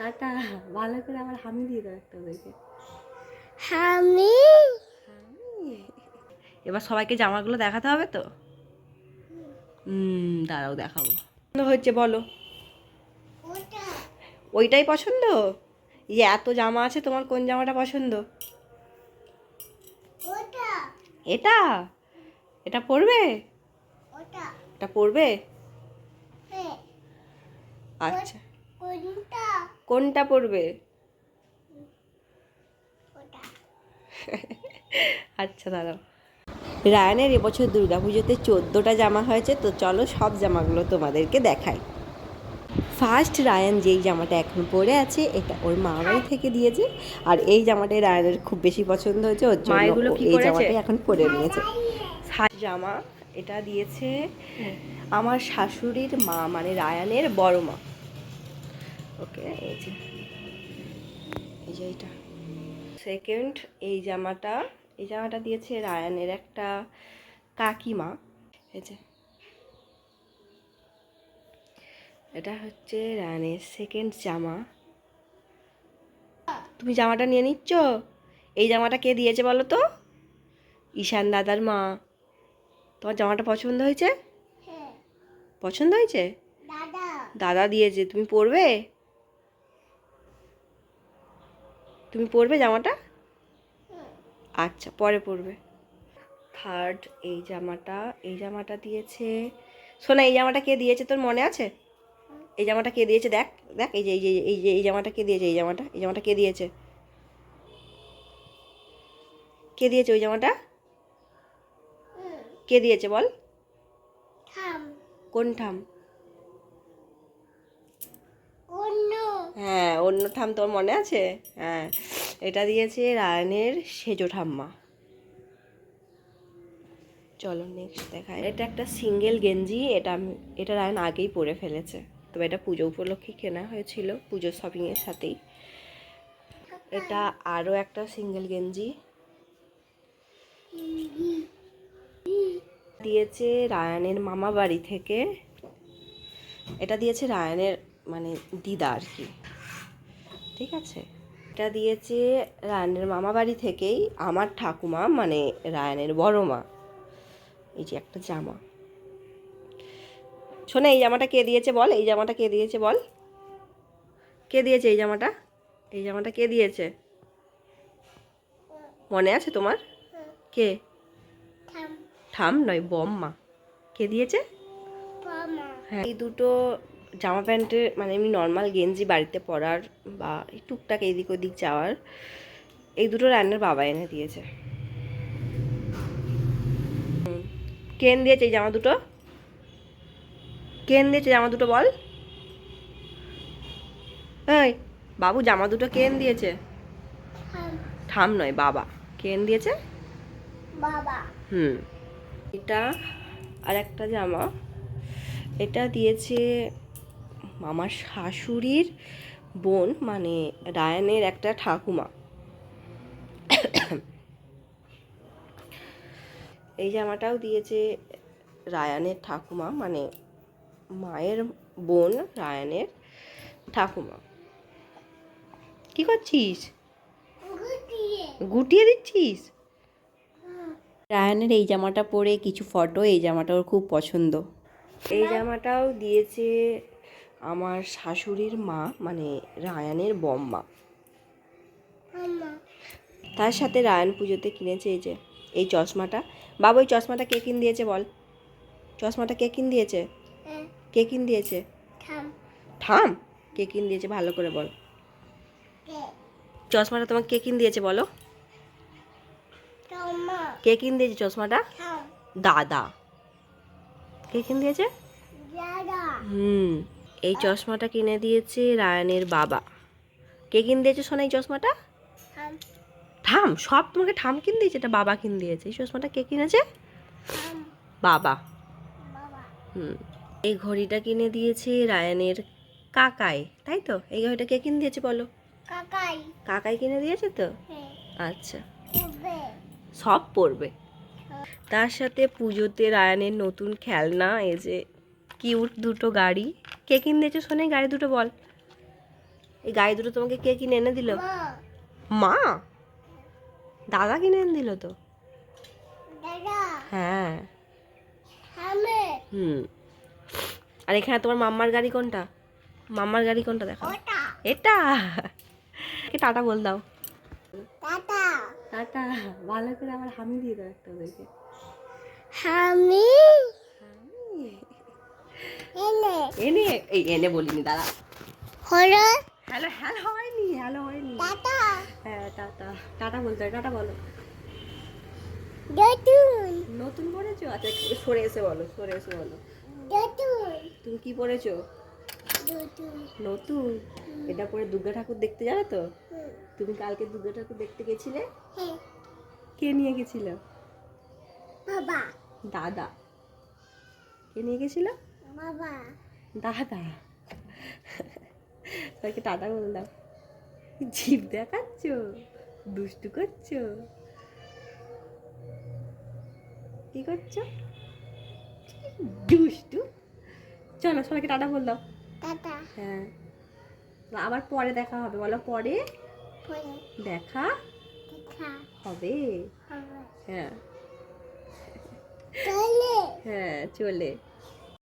Tata ভালো করে আমার হামি দিয়ে দাও একটা ওদেরকে। আমি এবার সবাইকে জামাগুলো দেখাতে হবে তো? হুম দাঁড়াও দেখাবো। হচ্ছে বলো। ওইটাই পছন্দ? ইয়ে এত জামা আছে তোমার কোন জামাটা পছন্দ? এটা? এটা পরবে? এটা পরবে? হ্যাঁ। আচ্ছা। কোনটা পরবে আচ্ছা দাদা রায়ানের এবছর দুর্গাপুজোতে চোদ্দোটা জামা হয়েছে তো চলো সব জামাগুলো তোমাদেরকে দেখাই। ফার্স্ট রায়ান যেই জামাটা এখন পরে আছে এটা ওর মা বাড়ি থেকে দিয়েছে আর এই জামাটাই রায়ানের খুব বেশি পছন্দ হয়েছে ওর জন্য এই? জামাটাই এখন পরে নিয়েছে। জামা এটা দিয়েছে আমার শাশুড়ির মা মানে রায়ানের বড় মা। ওকে এই যে। এই যে এইটা। সেকেন্ড এই জামাটা এই জামাটা দিয়েছে রায়ানের একটা কাকিমা। এই যে। এটা হচ্ছে রায়ানের সেকেন্ড জামা। তুমি জামাটা নিয়ে নিচ্ছ? এই জামাটা কে দিয়েছে বলো তো? ঈশান দাদার মা। তোমার জামাটা পছন্দ হয়েছে? হ্যাঁ। পছন্দ হয়েছে? দাদা। দাদা দিয়েছে। তুমি পরবে? তুমি পরবে জামাটা? আচ্ছা পরে পরবে। থার্ড এই জামাটা এই জামাটা দিয়েছে। শোনা এই জামাটা কে দিয়েছে তোর মনে আছে? এই জামাটা কে দিয়েছে? দেখ দেখ এই যে এই যে এই যে এই জামাটা কে দিয়েছে? এই জামাটা এই জামাটা কে দিয়েছে? কে দিয়েছে ওই জামাটা? কে দিয়েছে বল? কোন ঠাম অন্য হ্যাঁ অন্য ঠাম তোর মনে আছে? হ্যাঁ। এটা দিয়েছে রায়নের সেজো ঠাম্মা। চলো নেক্সট দেখায় এটা একটা সিঙ্গেল গেঞ্জি, এটা এটা রায়ন আগেই পরে ফেলেছে। তবে এটা পুজো উপলক্ষে কেনা হয়েছিল, পুজো শপিংয়ের সাথেই। এটা আরও একটা সিঙ্গেল গেঞ্জি। দিয়েছে রায়ানের মামা বাড়ি থেকে। এটা দিয়েছে রায়ানের মানে দিদা আর কি। ঠিক আছে? এটা দিয়েছে রায়ানের মামা বাড়ি থেকেই আমার ঠাকুমা মানে রায়ানের বড় মা। এই যে একটা জামা। শোনে এই জামাটা কে দিয়েছে বল? এই জামাটা কে দিয়েছে বল? কে দিয়েছে এই জামাটা? এই জামাটা কে দিয়েছে? মনে আছে তোমার? কে? থাম। ঠাম নয় বম্মা। কে দিয়েছে? হ্যাঁ এই দুটো জামা প্যান্টের মানে এমনি নর্মাল গেঞ্জি বাড়িতে পরার বা টুকটাক এদিক ওদিক যাওয়ার এই দুটো রান্নার বাবা এনে দিয়েছে। কেন দিয়েছে এই জামা দুটো? কেন দিয়েছে জামা দুটো বল? এই বাবু জামা দুটো কেন দিয়েছে? থাম। ঠাম নয় বাবা। কেন দিয়েছে? বাবা। হুম। এটা আর একটা জামা। এটা দিয়েছে আমার শাশুড়ির বোন মানে রায়ানের একটা ঠাকুমা। এই জামাটাও দিয়েছে রায়ানের ঠাকুমা মানে মায়ের বোন রায়ানের ঠাকুমা। কি করছিস? গুটিয়ে গুটিয়ে দিচ্ছিস? রায়ানের এই জামাটা পরে কিছু ফটো এই জামাটা ওর খুব পছন্দ। এই জামাটাও দিয়েছে আমার শাশুড়ির মা মানে রায়ানের বম্মা। মামা তার সাথে রায়ান পুজোতে কিনেছে এই যে এই চশমাটা। বাবু এই চশমাটা কে কিন দিয়েছে বল? চশমাটা কে কিন দিয়েছে? কে কিন দিয়েছে? থাম। থাম? কে কিন দিয়েছে? ভালো করে বল। চশমাটা তোমাকে কে কিন দিয়েছে বলো? কে কিন দিয়েছে চশমাটা? দাদা। কে কিন দিয়েছে? হুম। এই চশমাটা কিনে দিয়েছে রায়ানের বাবা। কে কিনে দিয়েছে শোনা এই চশমাটা? থাম। ঠাম সব তোমাকে ঠাম কিনে দিয়েছে? এটা বাবা কিনে দিয়েছে। এই চশমাটা কে কিনেছে? বাবা। বাবা। হুম। এই ঘড়িটা কিনে দিয়েছে রায়ানের কাকাই তাই তো? এই ঘড়িটা কে কিনে দিয়েছে বলো? কাকাই। কাকাই কিনে দিয়েছে তো? হ্যাঁ। আচ্ছা। সব পড়বে। তার সাথে পুজোতে রায়ানের নতুন খেলনা এই যে কিউট দুটো গাড়ি। কে কিনে দিয়েছে শোনে গাড়ি দুটো বল। এই গায়ে দুটো তোমাকে কে কিনে এনে দিল? মা? দাদা কিনে এনে দিল তো। হ্যাঁ। হুম। আর এখানে তোমার মাম্মার গাড়ি কোনটা? মাম্মার গাড়ি কোনটা দেখো এটা? টাটা বল দাও। দাদা টাটা। ভালো করে আবার হামি দিয়ে দাও একটা ওদেরকে। আমি এনে এই এনে বলিনি দাদা। হলো? হ্যালো হ্যালো হয়নি হ্যালো হয়নি। দাদা হ্যাঁ টাটা। টাটা বলতে হয় টাটা বলো। নতুন। নতুন পড়েছো? আচ্ছা সরে এসে বলো সরে এসে বলো। নতুন। তুমি কি পড়েছো? নতুন। নতুন? এটা পরে দুর্গা ঠাকুর দেখতে যাবে তো? তুমি কালকে দুর্গা ঠাকুর দেখতে গেছিলে? হ্যাঁ। কে নিয়ে গেছিল? বাবা। দাদা। কে নিয়ে গেছিল? বাবা। দাদা। তাকে টাটা বললাম জিভ দেখাচ্ছ দুষ্টু করছ। কি করছ? দুষ্টু? চলো সবাইকে টাটা বললাম দাদা। হ্যাঁ। আবার পরে দেখা হবে। বলো পরে? দেখা হবে। হবে। হ্যাঁ। হ্যাঁ চলে।